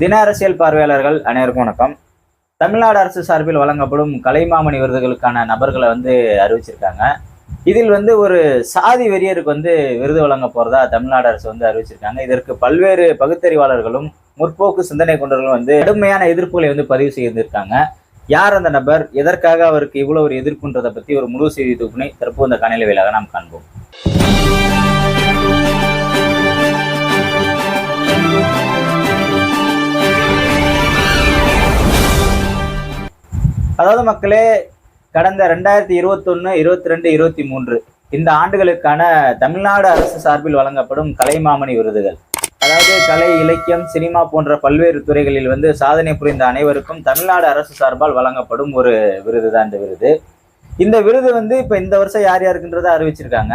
தின அரசியல் பார்வையாளர்கள் அனைவருக்கும் வணக்கம். தமிழ்நாடு அரசு சார்பில் வழங்கப்படும் கலைமாமணி விருதுகளுக்கான நபர்களை வந்து அறிவிச்சிருக்காங்க. இதில் வந்து ஒரு சாதி வெறியருக்கு வந்து விருது வழங்க போறதா தமிழ்நாடு அரசு வந்து அறிவிச்சிருக்காங்க. இதற்கு பல்வேறு பகுத்தறிவாளர்களும் முற்போக்கு சிந்தனை கொண்டவர்களும் வந்து கடுமையான எதிர்ப்புகளை வந்து பதிவு செய்திருக்காங்க. யார் அந்த நபர்? எதற்காக அவருக்கு இவ்வளவு ஒரு எதிர்ப்புன்றதை பத்தி ஒரு முழு செய்தி தொகுப்பினை தற்போது இந்த காணொலி வேலாக நாம் காண்போம். அதாவது மக்களே கடந்த ரெண்டாயிரத்தி இருபத்தொன்னு இருபத்தி ரெண்டு இருபத்தி மூன்று இந்த ஆண்டுகளுக்கான தமிழ்நாடு அரசு சார்பில் வழங்கப்படும் கலைமாமணி விருதுகள். அதாவது கலை இலக்கியம் சினிமா போன்ற பல்வேறு துறைகளில் வந்து சாதனை புரிந்த அனைவருக்கும் தமிழ்நாடு அரசு சார்பால் வழங்கப்படும் ஒரு விருது தான் இந்த விருது. இந்த விருது வந்து இப்போ இந்த வருஷம் யார் யாருக்குன்றதை அறிவிச்சிருக்காங்க.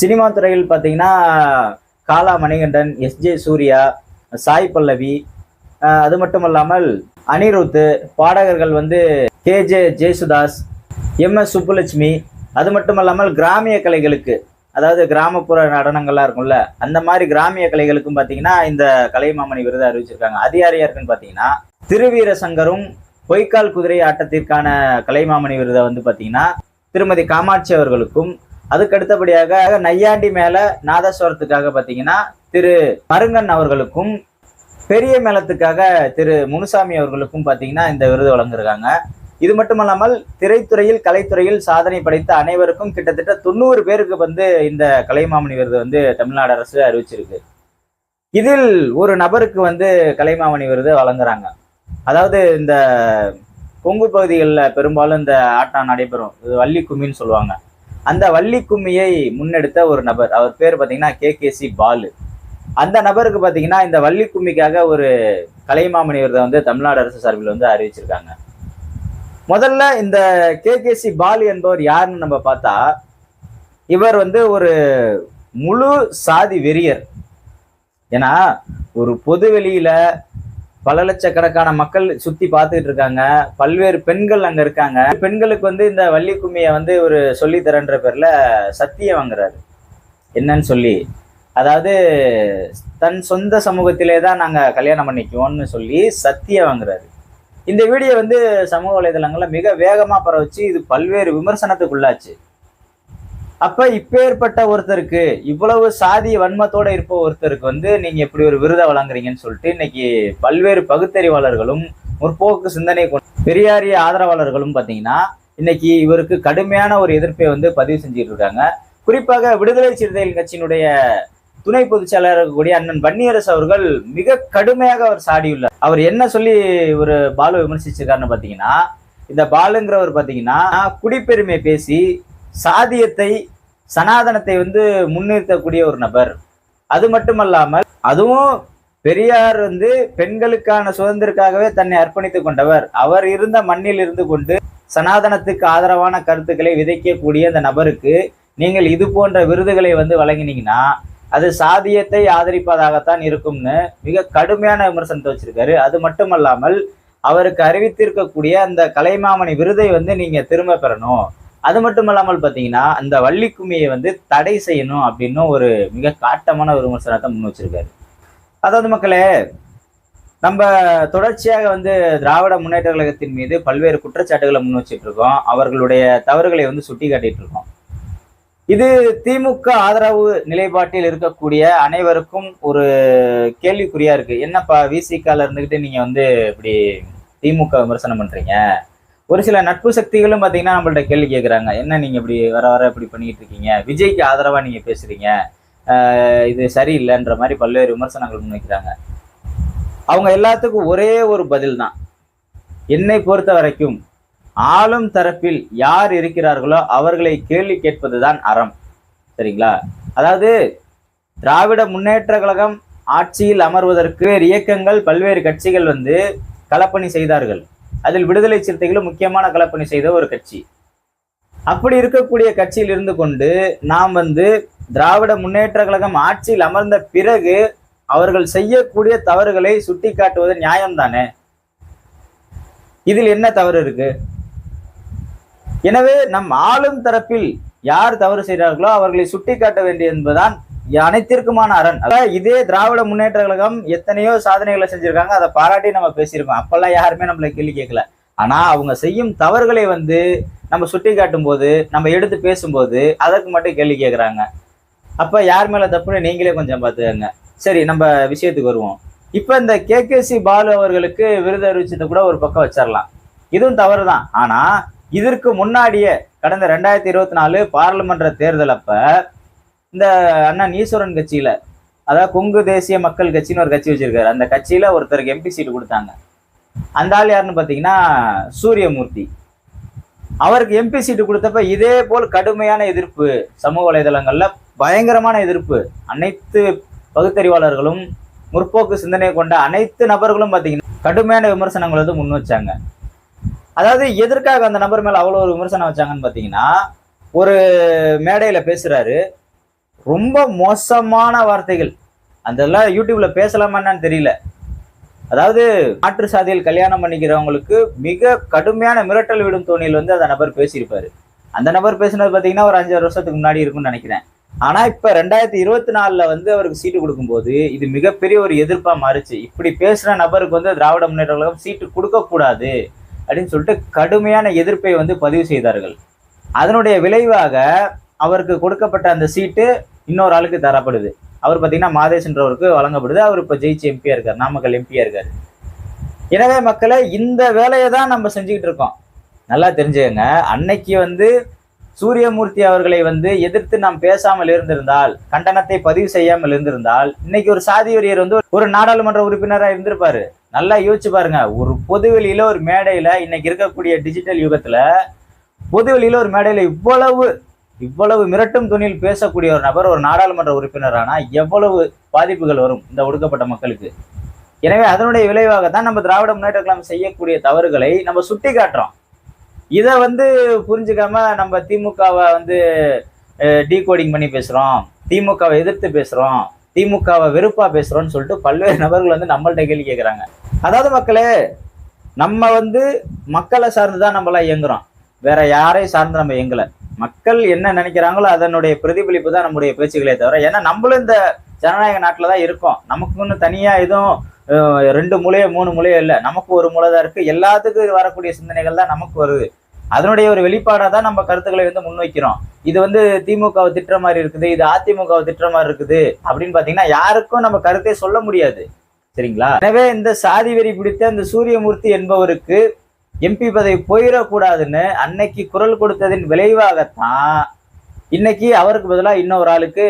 சினிமா துறையில் பார்த்தீங்கன்னா காலா மணிகண்டன் எஸ் ஜே சூர்யா சாய் பல்லவி அது மட்டும் இல்லாமல் அனிருத்து பாடகர்கள் வந்து K J Yesudas M S Subbulakshmi அது மட்டும் இல்லாமல் கிராமிய கலைகளுக்கு அதாவது கிராமப்புற நடனங்கள்லாம் இருக்கும்ல அந்த மாதிரி கிராமிய கலைகளுக்கும் பார்த்தீங்கன்னா இந்த கலைமாமணி விருது அறிவிச்சிருக்காங்க. அது யார் யாருக்குன்னு பார்த்தீங்கன்னா திருவீர சங்கரும் பொய்க்கால் குதிரை ஆட்டத்திற்கான கலைமாமணி விருதை வந்து பார்த்தீங்கன்னா திருமதி காமாட்சி அவர்களுக்கும் அதுக்கு அடுத்தபடியாக நையாண்டி மேல நாதஸ்வரத்துக்காக பார்த்தீங்கன்னா திரு மருங்கன் அவர்களுக்கும் பெரிய மேளத்துக்காக திரு முனுசாமி அவர்களுக்கும் பார்த்தீங்கன்னா இந்த விருது வழங்கியிருக்காங்க. இது மட்டுமல்லாமல் திரைத்துறையில் கலைத்துறையில் சாதனை படைத்த அனைவருக்கும் கிட்டத்தட்ட தொண்ணூறு பேருக்கு வந்து இந்த கலைமாமணி விருது வந்து தமிழ்நாடு அரசு அறிவிச்சிருக்கு. இதில் ஒரு நபருக்கு வந்து கலைமாமணி விருது வழங்குறாங்க. அதாவது இந்த கொங்கு பகுதிகளில் பெரும்பாலும் இந்த ஆட்டம் நடைபெறும். இது வள்ளி கும்மின்னு சொல்லுவாங்க. அந்த வள்ளி கும்மியை முன்னெடுத்த ஒரு நபர். அவர் பேர் பார்த்தீங்கன்னா கே கே சி பாலு. அந்த நபருக்கு பார்த்தீங்கன்னா இந்த வள்ளி கும்மிக்காக ஒரு கலைமாமணி விருதை வந்து தமிழ்நாடு அரசு சார்பில் வந்து அறிவிச்சிருக்காங்க. முதல்ல இந்த கே. கே. சி. பாலு என்பவர் யாருன்னு நம்ம பார்த்தா இவர் வந்து ஒரு முழு சாதி வெறியர். ஏன்னா ஒரு பொது வெளியில பல லட்சக்கணக்கான மக்கள் சுத்தி பார்த்துக்கிட்டு இருக்காங்க. பல்வேறு பெண்கள் அங்க இருக்காங்க. பெண்களுக்கு வந்து இந்த வள்ளி கும்மியை வந்து ஒரு சொல்லித்தரன்ற பேர்ல சத்தியம் வாங்குறாரு. என்னன்னு சொல்லி அதாவது தன் சொந்த சமூகத்திலே தான் நாங்கள் கல்யாணம் பண்ணிக்குவோம்னு சொல்லி சத்தியம் வாங்குறாரு. இந்த வீடியோ வந்து சமூக வலைதளங்களை மிக வேகமாக பரவச்சு. இது பல்வேறு விமர்சனத்துக்குள்ளாச்சு. அப்ப இப்பேற்பட்ட ஒருத்தருக்கு இவ்வளவு சாதி வன்மத்தோட இருப்ப ஒருத்தருக்கு வந்து நீங்கள் இப்படி ஒரு விருதை வழங்குறீங்கன்னு சொல்லிட்டு இன்னைக்கு பல்வேறு பகுத்தறிவாளர்களும் முற்போக்கு சிந்தனை பெரியாரிய ஆதரவாளர்களும் பார்த்தீங்கன்னா இன்னைக்கு இவருக்கு கடுமையான ஒரு எதிர்ப்பை வந்து பதிவு செஞ்சுட்டு இருக்காங்க. குறிப்பாக விடுதலை சிறுத்தைகள் கட்சியினுடைய துணை பொதுச் செயலாளர் இருக்கக்கூடிய அண்ணன் வன்னியரசு அவர்கள் மிக கடுமையாக அவர் சாடியுள்ளார். அவர் என்ன சொல்லி ஒரு பாலு விமர்சிச்சிருக்காருன்னு பார்த்தீங்கன்னா இந்த பாலுங்கிறவர் பார்த்தீங்கன்னா குடிப்பெருமை பேசி சாதியத்தை சனாதனத்தை வந்து முன்னிறுத்தக்கூடிய ஒரு நபர். அது மட்டுமல்லாமல் அதுவும் பெரியார் வந்து பெண்களுக்கான சுதந்திரக்காகவே தன்னை அர்ப்பணித்துக் கொண்டவர். அவர் இருந்த மண்ணில் இருந்து கொண்டு சனாதனத்துக்கு ஆதரவான கருத்துக்களை விதைக்கக்கூடிய அந்த நபருக்கு நீங்கள் இது போன்ற விருதுகளை வந்து வழங்கினீங்கன்னா அது சாதியத்தை ஆதரிப்பதாகத்தான் இருக்கும்னு மிக கடுமையான விமர்சனத்தை வச்சிருக்காரு. அது மட்டுமல்லாமல் அவருக்கு அறிவித்திருக்கக்கூடிய அந்த கலைமாமணி விருதை வந்து நீங்க திரும்ப பெறணும். அது மட்டும் இல்லாமல் பார்த்தீங்கன்னா அந்த வள்ளிக்குமியை வந்து தடை செய்யணும் அப்படின்னு ஒரு மிக காட்டமான ஒரு விமர்சனத்தை முன் வச்சிருக்காரு. அதாவது மக்களே நம்ம தொடர்ச்சியாக வந்து திராவிட முன்னேற்ற கழகத்தின் மீது பல்வேறு குற்றச்சாட்டுகளை முன் வச்சுட்டு இருக்கோம். அவர்களுடைய தவறுகளை வந்து சுட்டி காட்டிட்டு இருக்கோம். இது திமுக ஆதரவு நிலைப்பாட்டில் இருக்கக்கூடிய அனைவருக்கும் ஒரு கேள்விக்குறியா இருக்கு. என்னப்பா விசிகால இருந்துகிட்டு நீங்க வந்து இப்படி திமுக விமர்சனம் பண்றீங்க? ஒரு சில நட்பு சக்திகளும் பாத்தீங்கன்னா நம்மள்ட்ட கேள்வி கேட்குறாங்க என்ன நீங்க இப்படி வர வர இப்படி பண்ணிக்கிட்டு இருக்கீங்க? விஜய்க்கு ஆதரவா நீங்க பேசுறீங்க? இது சரியில்லைன்ற மாதிரி பல்வேறு விமர்சனங்கள் முன்வைக்கிறாங்க. அவங்க எல்லாத்துக்கும் ஒரே ஒரு பதில் தான் என்னை பொறுத்த வரைக்கும் ஆளும் தரப்பில் யார் இருக்கிறார்களோ அவர்களை கேள்வி கேட்பதுதான் அறம். சரிங்களா? அதாவது திராவிட முன்னேற்ற கழகம் ஆட்சியில் அமர்வதற்கு இயக்கங்கள் பல்வேறு கட்சிகள் வந்து கலப்பணி செய்தார்கள். அதில் விடுதலை சிறுத்தைகளும் முக்கியமான கலப்பணி செய்த ஒரு கட்சி. அப்படி இருக்கக்கூடிய கட்சியில் இருந்து கொண்டு நாம் வந்து திராவிட முன்னேற்ற கழகம் ஆட்சியில் அமர்ந்த பிறகு அவர்கள் செய்யக்கூடிய தவறுகளை சுட்டி காட்டுவது நியாயம்தானே? இதில் என்ன தவறு இருக்கு? எனவே நம் ஆளும் தரப்பில் யார் தவறு செய்கிறார்களோ அவர்களை சுட்டி காட்ட என்பதுதான் அனைத்திற்குமான அரண். அதாவது இதே திராவிட முன்னேற்ற கழகம் எத்தனையோ சாதனைகளை செஞ்சிருக்காங்க. அதை பாராட்டி நம்ம பேசியிருக்கோம். அப்பெல்லாம் யாருமே நம்மளை கேள்வி கேட்கல. ஆனா அவங்க செய்யும் தவறுகளை வந்து நம்ம சுட்டி காட்டும் போது நம்ம எடுத்து பேசும்போது அதற்கு மட்டும் கேள்வி கேட்குறாங்க. அப்ப யார் மேல தப்புன்னு நீங்களே கொஞ்சம் பார்த்துக்கங்க. சரி நம்ம விஷயத்துக்கு வருவோம். இப்ப இந்த கேகேசி பாலு அவர்களுக்கு விருது அறிவிச்சதை கூட ஒரு பக்கம் வச்சிடலாம் இதுவும் தவறு தான் ஆனா இதற்கு முன்னாடியே கடந்த ரெண்டாயிரத்தி இருபத்தி நாலு பாராளுமன்ற தேர்தல் அப்ப இந்த அண்ணன் ஈஸ்வரன் கட்சியில அதாவது கொங்கு தேசிய மக்கள் கட்சின்னு ஒரு கட்சி வச்சிருக்காரு. அந்த கட்சியில ஒருத்தருக்கு எம்பி சீட்டு கொடுத்தாங்க. அந்த ஆள் யாருன்னு பாத்தீங்கன்னா சூரியமூர்த்தி. அவருக்கு எம்பி சீட்டு கொடுத்தப்ப இதே போல் கடுமையான எதிர்ப்பு சமூக வலைதளங்கள்ல பயங்கரமான எதிர்ப்பு அனைத்து பகுத்தறிவாளர்களும் முற்போக்கு சிந்தனை கொண்ட அனைத்து நபர்களும் பாத்தீங்கன்னா கடுமையான விமர்சனங்கள் வந்து முன் வச்சாங்க. அதாவது எதற்காக அந்த நபர் மேல அவ்வளவு ஒரு விமர்சனம் வச்சாங்கன்னு பாத்தீங்கன்னா ஒரு மேடையில பேசுறாரு. ரொம்ப மோசமான வார்த்தைகள். அதெல்லாம் யூடியூப்ல பேசலாமான்னு தெரியல. அதாவது மாற்று சாதியில் கல்யாணம் பண்ணிக்கிறவங்களுக்கு மிக கடுமையான மிரட்டல் விடும் தோணியில் வந்து அந்த நபர் பேசியிருப்பாரு. அந்த நபர் பேசினது பார்த்தீங்கன்னா ஒரு அஞ்சாறு வருஷத்துக்கு முன்னாடி இருக்கும்னு நினைக்கிறேன். ஆனால் இப்போ ரெண்டாயிரத்தி இருபத்தி நாலில் வந்து அவருக்கு சீட்டு கொடுக்கும்போது இது மிகப்பெரிய ஒரு எதிர்ப்பாக மாறுச்சு. இப்படி பேசுகிற நபருக்கு வந்து திராவிட முன்னேற்ற கழகம் சீட்டு கொடுக்கக்கூடாது. அப்படின்னு சொல்லிட்டு கடுமையான எதிர்ப்பை வந்து பதிவு செய்தார்கள். அதனுடைய விளைவாக அவருக்கு கொடுக்கப்பட்ட அந்த சீட்டு இன்னொரு ஆளுக்கு தரப்படுது. அவர் பார்த்தீங்கன்னா மாதேஷ்ன்றவருக்கு வழங்கப்படுது. அவர் இப்போ ஜெயிச்சு எம்பியாக இருக்கார் நாமக்கல் எம்பியாக இருக்கார். எனவே மக்களை இந்த வேலையை தான் நம்ம செஞ்சுக்கிட்டு இருக்கோம். நல்லா தெரிஞ்சுக்கங்க அன்னைக்கு வந்து சூரியமூர்த்தி அவர்களை வந்து எதிர்த்து நாம் பேசாமல் இருந்திருந்தால் கண்டனத்தை பதிவு செய்யாமல் இருந்திருந்தால் இன்னைக்கு ஒரு சாதி வெறியர் வந்து ஒரு நாடாளுமன்ற உறுப்பினராக இருந்திருப்பாரு. நல்லா யோசிச்சு பாருங்க. ஒரு பொதுவெளியில ஒரு மேடையில இன்னைக்கு இருக்கக்கூடிய டிஜிட்டல் யுகத்துல பொதுவெளியில ஒரு மேடையில இவ்வளவு இவ்வளவு மிரட்டும் துணியில் பேசக்கூடிய ஒரு நபர் ஒரு நாடாளுமன்ற உறுப்பினரானா எவ்வளவு பாதிப்புகள் வரும் இந்த ஒடுக்கப்பட்ட மக்களுக்கு? எனவே அதனுடைய விளைவாக தான் நம்ம திராவிட முன்னேற்ற கழகம் செய்யக்கூடிய தவறுகளை நம்ம சுட்டி காட்டுறோம் இதை வந்து புரிஞ்சுக்காம நம்ம திமுகவை வந்து டீகோடிங் பண்ணி பேசுகிறோம் திமுகவை எதிர்த்து பேசுகிறோம் திமுகவை வெறுப்பாக பேசுகிறோம்னு சொல்லிட்டு பல்வேறு நபர்கள் வந்து நம்மள்ட்ட கேள்வி கேட்குறாங்க அதாவது மக்களே நம்ம வந்து மக்களை சார்ந்து தான் நம்மளாம் இயங்குறோம். வேற யாரையும் சார்ந்து நம்ம இயங்கலை. மக்கள் என்ன நினைக்கிறாங்களோ அதனுடைய பிரதிபலிப்பு தான் நம்முடைய பேச்சுகளே தவிர ஏன்னா நம்மளும் இந்த ஜனநாயக நாட்டில் தான் இருக்கோம். நமக்குன்னு தனியா எதுவும் ரெண்டு மூலையோ மூணு மூலையோ இல்லை. நமக்கு ஒரு மூலை தான் இருக்கு. எல்லாத்துக்கும் வரக்கூடிய சிந்தனைகள் தான் நமக்கு வருது. அதனுடைய ஒரு வெளிப்பாடாக தான் நம்ம கருத்துக்களை வந்து முன்வைக்கிறோம். இது வந்து திமுகவை திட்டுற மாதிரி இருக்குது இது அதிமுகவை திட்டுற மாதிரி இருக்குது அப்படின்னு பார்த்தீங்கன்னா யாருக்கும் நம்ம கருத்தே சொல்ல முடியாது. சரிங்களா? எனவே இந்த சாதி வெறி பிடித்த இந்த சூரியமூர்த்தி என்பவருக்கு எம்பி பதவி போயிடக்கூடாதுன்னு அன்னைக்கு குரல் கொடுத்ததின் விளைவாகத்தான் இன்னைக்கு அவருக்கு பதிலாக இன்னொரு ஆளுக்கு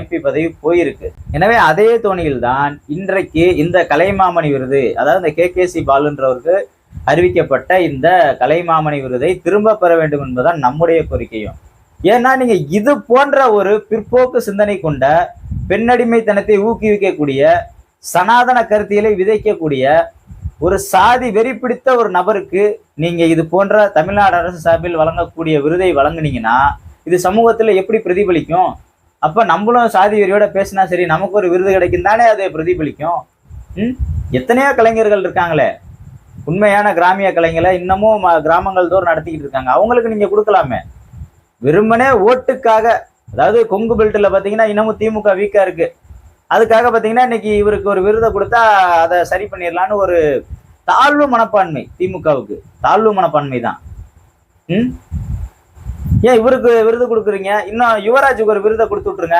எம்பி பதவி போயிருக்கு. எனவே அதே தோணியில் தான் இன்றைக்கு இந்த கலைமாமணி விருது அதாவது இந்த கே கே சி பாலுன்றவருக்கு அறிவிக்கப்பட்ட இந்த கலைமாமணி விருதை திரும்ப பெற வேண்டும் என்பதுதான் நம்முடைய கோரிக்கையும். ஏன்னா நீங்க இது போன்ற ஒரு பிற்போக்கு சிந்தனை கொண்ட பெண்ணடிமைத்தனத்தை ஊக்குவிக்கக்கூடிய சனாதன கருத்தியலை விதைக்கக்கூடிய ஒரு சாதி வெறி பிடித்த ஒரு நபருக்கு நீங்க இது போன்ற தமிழ்நாடு அரசு சார்பில் வழங்கக்கூடிய விருதை வழங்குனீங்கன்னா இது சமூகத்துல எப்படி பிரதிபலிக்கும்? அப்ப நம்மளும் சாதி வெறியோட பேசினா சரி நமக்கு ஒரு விருது கிடைக்கும் தானே அது பிரதிபலிக்கும். ம்? எத்தனையோ கலைஞர்கள் இருக்காங்களே. உண்மையான கிராமிய கலைஞரை இன்னமும் கிராமங்கள் தோறும் நடத்திக்கிட்டு இருக்காங்க. அவங்களுக்கு நீங்க கொடுக்கலாமே. வெறுமனே ஓட்டுக்காக அதாவது கொங்கு பெல்ட்ல பாத்தீங்கன்னா இன்னமும் திமுக வீக்கா இருக்கு. அதுக்காக பார்த்தீங்கன்னா இன்னைக்கு இவருக்கு ஒரு விருதை கொடுத்தா அதை சரி பண்ணிடலான்னு ஒரு தாழ்வு மனப்பான்மை திமுகவுக்கு. தாழ்வு மனப்பான்மை தான். ம்? ஏன் இவருக்கு விருது கொடுக்குறீங்க? இன்னும் யுவராஜுக்கு ஒரு விருதை கொடுத்து விட்ருங்க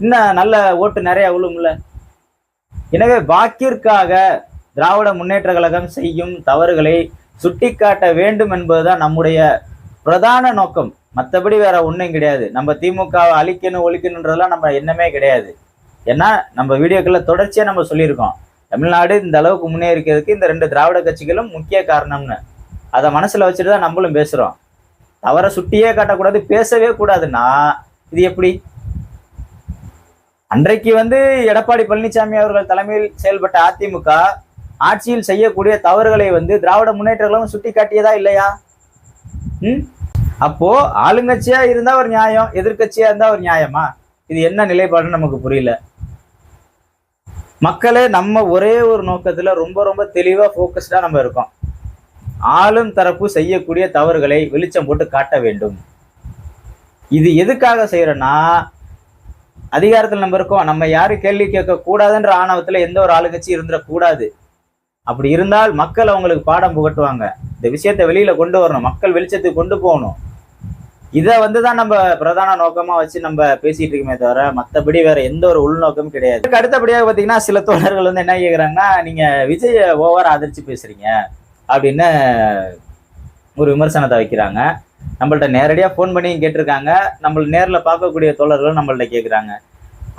இன்னும் நல்ல ஓட்டு நிறையா விழும்ல. எனவே வாக்கிற்காக திராவிட முன்னேற்ற கழகம் செய்யும் தவறுகளை சுட்டிக்காட்ட வேண்டும் என்பதுதான் நம்முடைய பிரதான நோக்கம். மற்றபடி வேற ஒன்றும் கிடையாது. நம்ம திமுகவை அழிக்கணும் ஒழிக்கணுன்றதெல்லாம் நம்ம எண்ணமே கிடையாது. ஏன்னா நம்ம வீடியோக்களில் தொடர்ச்சியாக நம்ம சொல்லியிருக்கோம். தமிழ்நாடு இந்த அளவுக்கு முன்னேறிக்கிறதுக்கு இந்த ரெண்டு திராவிட கட்சிகளும் முக்கிய காரணம்னு. அதை மனசில் வச்சுட்டு தான் நம்மளும் பேசுகிறோம் தவற சுட்டியே காட்டக்கூடாது பேசவே கூடாதுன்னா இது எப்படி? அன்றைக்கு வந்து எடப்பாடி பழனிசாமி அவர்கள் தலைமையில் செயல்பட்ட அதிமுக ஆட்சியில் செய்யக்கூடிய தவறுகளை வந்து திராவிட முன்னேற்றங்களும் சுட்டி காட்டியதா இல்லையா? ம்? அப்போ ஆளுங்கட்சியா இருந்தா ஒரு நியாயம் எதிர்கட்சியா இருந்தா ஒரு நியாயமா? இது என்ன நிலைப்பாடுன்னு நமக்கு புரியல. மக்களே நம்ம ஒரே ஒரு நோக்கத்துல ரொம்ப ரொம்ப தெளிவா ஃபோக்கஸ்டா நம்ம இருக்கோம். ஆளும் தரப்பு செய்யக்கூடிய தவறுகளை வெளிச்சம் போட்டு காட்ட வேண்டும். இது எதுக்காக செய்யறோம்னா அதிகாரத்தில் நம்ம இருக்கோம். நம்ம யாரும் கேள்வி கேட்க கூடாதுன்ற ஆணவத்துல எந்த ஒரு ஆளுங்கட்சி இருந்துடக்கூடாது அப்படி இருந்தால் மக்கள் அவங்களுக்கு பாடம் புகட்டுவாங்க. இந்த விஷயத்தை வெளியில கொண்டு வரணும். மக்கள் வெளிச்சத்துக்கு கொண்டு போகணும். இதை வந்து தான் நம்ம பிரதான நோக்கமா வச்சு நம்ம பேசிட்டு இருக்கோமே தவிர மற்றபடி வேற எந்த ஒரு உள்நோக்கமும் கிடையாது. இதுக்கு அடுத்தபடியாக பார்த்தீங்கன்னா சில தோழர்கள் வந்து என்ன கேட்குறாங்கன்னா நீங்க விஜய ஓவர் ஆதரிச்சு பேசுறீங்க அப்படின்னு ஒரு விமர்சனத்தை வைக்கிறாங்க. நம்மள்ட்ட நேரடியாக ஃபோன் பண்ணி கேட்டிருக்காங்க. நம்மள நேரில் பார்க்கக்கூடிய தோழர்களும் நம்மள்ட்ட கேட்குறாங்க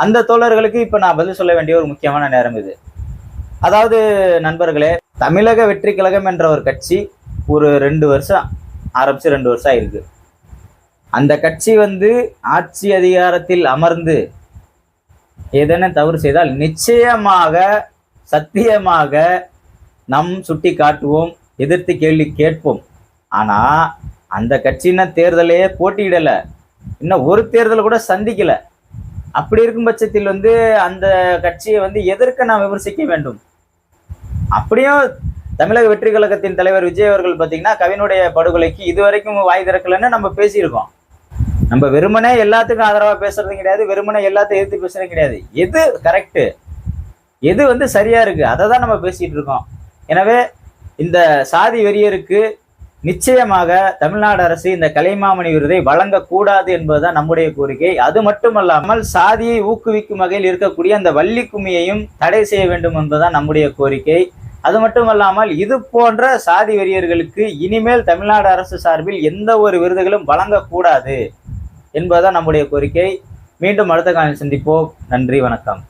அந்த தோழர்களுக்கு இப்போ நான் பதில் சொல்ல வேண்டிய ஒரு முக்கியமான நேரம் இது. அதாவது நண்பர்களே தமிழக வெற்றி கழகம் என்ற ஒரு கட்சி ஒரு ரெண்டு வருஷம் ஆரம்பித்து ரெண்டு வருஷம் ஆயிருக்கு. அந்த கட்சி வந்து ஆட்சி அதிகாரத்தில் அமர்ந்து ஏதேனும் தவறு செய்தால் நிச்சயமாக சத்தியமாக நம் சுட்டி காட்டுவோம் எதிர்த்து கேள்வி கேட்போம். ஆனால் அந்த கட்சின தேர்தலையே போட்டியிடலை. இன்னும் ஒரு தேர்தல் கூட சந்திக்கல. அப்படி இருக்கும் பட்சத்தில் வந்து அந்த கட்சியை வந்து எதற்கு நாம் விமர்சிக்க வேண்டும். அப்படியும் தமிழக வெற்றி கழகத்தின் தலைவர் விஜய் அவர்கள் பார்த்தீங்கன்னா கவினுடைய படுகொலைக்கு இதுவரைக்கும் வாய் திறக்கலன்னு நம்ம பேசியிருக்கோம். நம்ம வெறுமனே எல்லாத்துக்கும் ஆதரவா பேசுறது கிடையாது வெறுமனே எல்லாத்தையும் எதிர்த்து பேசுறது கிடையாது. எது கரெக்டு எது வந்து சரியா இருக்கு? அதை தான் நம்ம பேசிட்டு இருக்கோம். எனவே இந்த சாதி வெறியருக்கு நிச்சயமாக தமிழ்நாடு அரசு இந்த கலைமாமணி விருதை வழங்கக்கூடாது என்பதுதான் நம்முடைய கோரிக்கை. அது மட்டுமல்லாமல் சாதியை ஊக்குவிக்கும் வகையில் இருக்கக்கூடிய அந்த வள்ளி கும்மியையும் தடை செய்ய வேண்டும் என்பதுதான் நம்முடைய கோரிக்கை. அது மட்டுமல்லாமல் இது போன்ற சாதி வெறியர்களுக்கு இனிமேல் தமிழ்நாடு அரசு சார்பில் எந்த ஒரு விருதுகளும் வழங்கக்கூடாது. என்பதுதான் நம்முடைய கோரிக்கை. மீண்டும் அடுத்த காலையில் சந்திப்போம். நன்றி வணக்கம்.